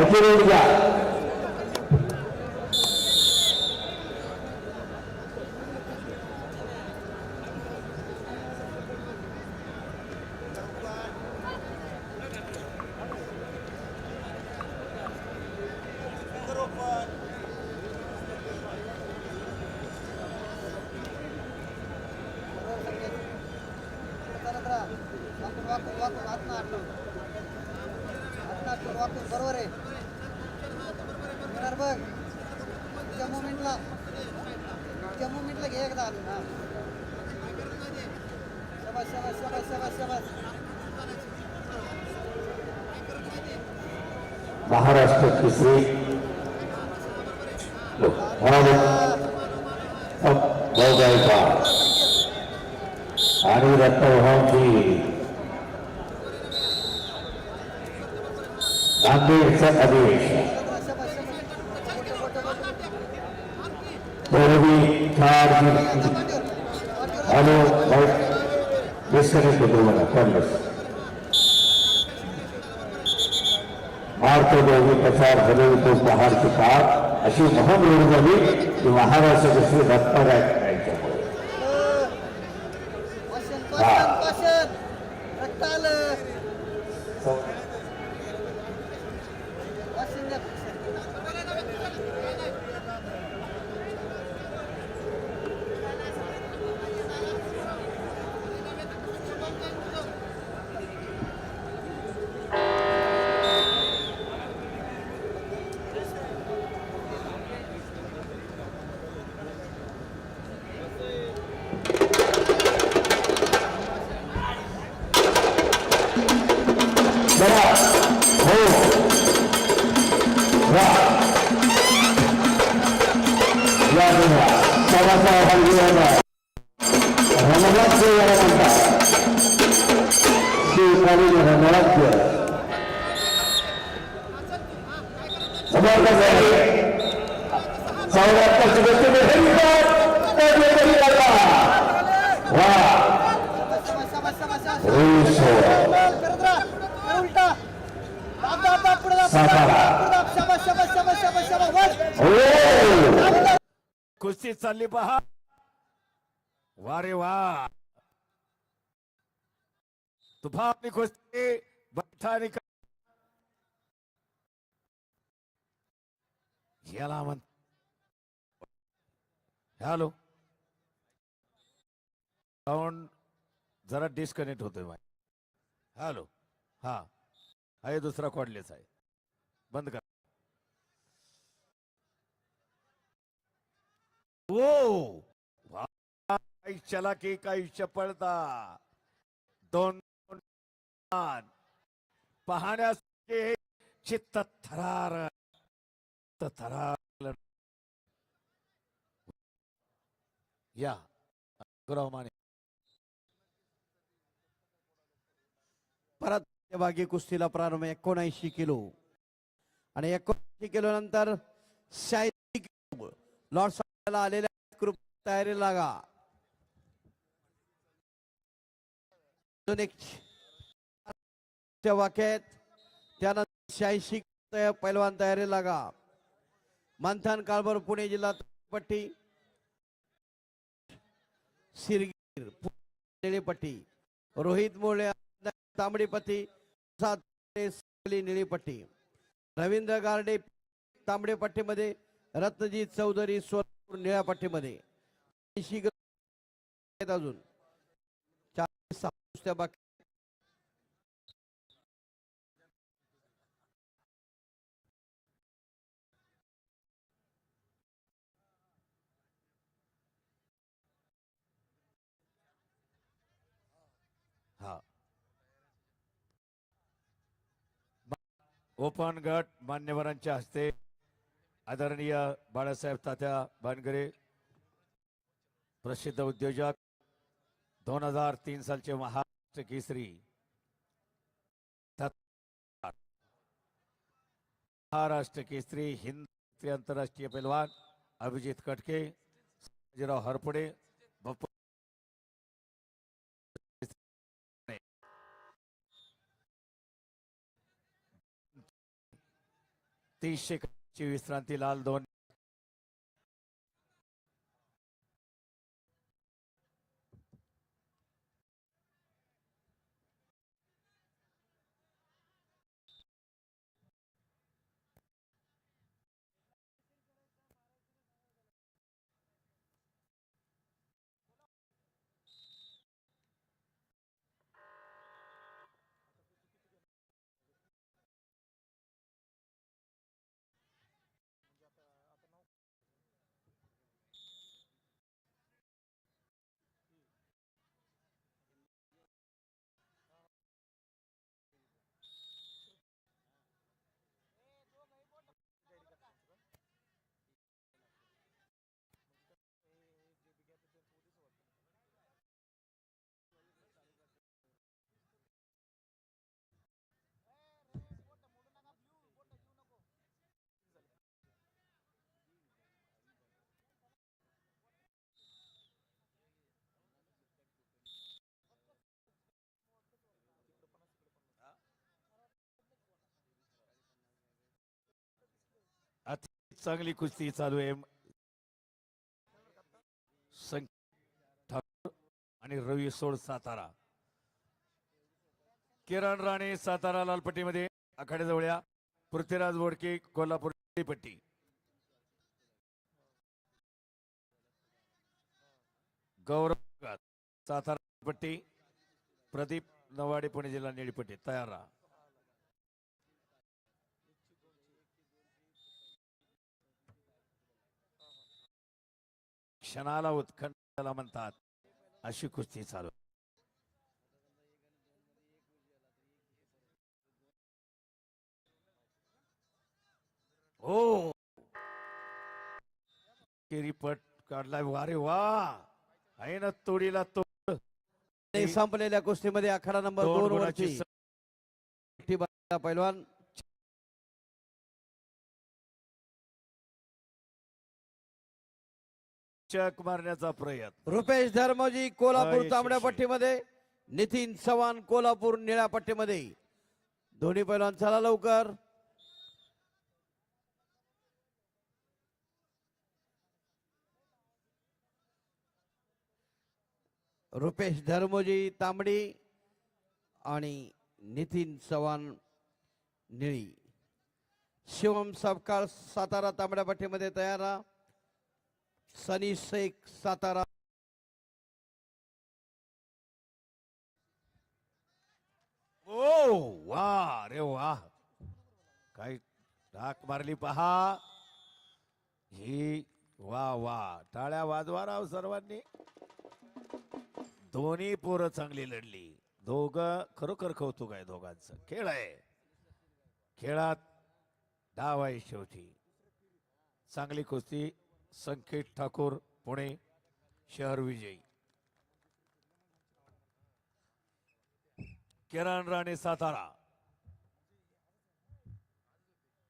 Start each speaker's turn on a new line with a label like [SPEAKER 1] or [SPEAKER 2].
[SPEAKER 1] ప్రతిరోజుగా Europa
[SPEAKER 2] Maharashtra भाऊ गायकवाड आणि नांदेडचा अधिवेशन पूर्वी चार हॅलो डिस्कनेक्ट मला प्रचार झाले तो पहाडची काळ अशी मोहन वेळ झाली की महाराष्ट्र केसरी आहे सभाचा हलगी याला म्हणतात शिवकालीन रणराज्य समर्थ झाले चौऱ्याहत्तरची गोष्टी वा
[SPEAKER 1] उलटा
[SPEAKER 2] सातारा.
[SPEAKER 3] कुस्ती चालली पहा. वा रे वा. तुफानी कुस्ती बैठानी याला म्हण हॅलो. साऊंड जरा डिस्कनेक्ट होतोय माझ्या हॅलो. हा. आहे दुसरा कॉडलेस आहे. बंद कर. हो. ओ वा, काही चलाकी काही चपळता दोन दोन चित्त थरार। चित्त थरार। या। गुराव
[SPEAKER 4] परत भागी कुस्तीला प्रारंभ एकोणऐंशी किलो. आणि एकोणऐंशी किलो नंतर शाही लॉर्ड आलेल्या आहेत. तयारी लागा. अजून एक वाक्यात त्यानंतर शहाऐंशी पैलवान तयारी लागा. मंथन काळभर पुणे जिल्हा पट्टी सिरगीर निळीपट्टी. रोहित मोळे तांबडीपट्टी सात निळीपट्टी. रवींद्र गार्डे तांबडे पट्टीमध्ये रत्नजीत चौधरी स्वर निळ्या पट्टीमध्ये ऐंशी ग्र- अजून. चार सहा कुस्त्या बाकी
[SPEAKER 3] ओपन गट मान्यवरांच्या हस्ते आदरणीय बाळासाहेब तात्या बानगरे प्रसिद्ध उद्योजक दोन हजार तीन सालचे महाराष्ट्र केसरी महाराष्ट्र केसरी हिंद आंतरराष्ट्रीय पैलवान अभिजित कटके संजयराव हरपुडे बप्पू ची विश्रांती लाल दोन चांगली कुस्ती चालू आहे. ठाकूर आणि रवी सोड सातारा. किरण राणे सातारा लालपट्टीमध्ये आखाड्याजवळ्या. पृथ्वीराज बोडके कोल्हापूर पट्टी. गौरव सातारा पट्टी प्रदीप नवाडे पुणे जिल्हा निळीपट्टी तयार राहा. क्षणाला उत्खंडाला म्हणतात. अशी कुस्ती चालू. हो. केरीपट काढलाय. वारे वा. आहे ना तोडीला तो
[SPEAKER 4] आणि संपलेल्या कुस्तीमध्ये आखाडा नंबर
[SPEAKER 3] दोन
[SPEAKER 4] वरची पैलवान
[SPEAKER 3] चक मारण्याचा प्रयत्न
[SPEAKER 4] रुपेश धर्मजी कोल्हापूर. तांबड्या पट्टीमध्ये नितीन चव्हाण कोल्हापूर निळ्या पट्टीमध्ये दोन्ही पैलवान चला लवकर रुपेश धर्मोजी तांबडी आणि नितीन चव्हाण निळी शिवम सपकाळ सातारा तांबड्या पट्टीमध्ये तयार. सनी शेख सातारा.
[SPEAKER 3] ओ वा रे वा. काय टाक मारली पहा. ही वा वा. टाळ्या वाजवा राव सर्वांनी. दोन्ही पोरं चांगली लढली. दोघ खरोखर कौतुक आहे दोघांचं. खेळ आहे. खेळात डाव आहे शेवटी. चांगली कुस्ती संकेत ठाकूर पुणे शहर विजयी. किरण राणे सातारा.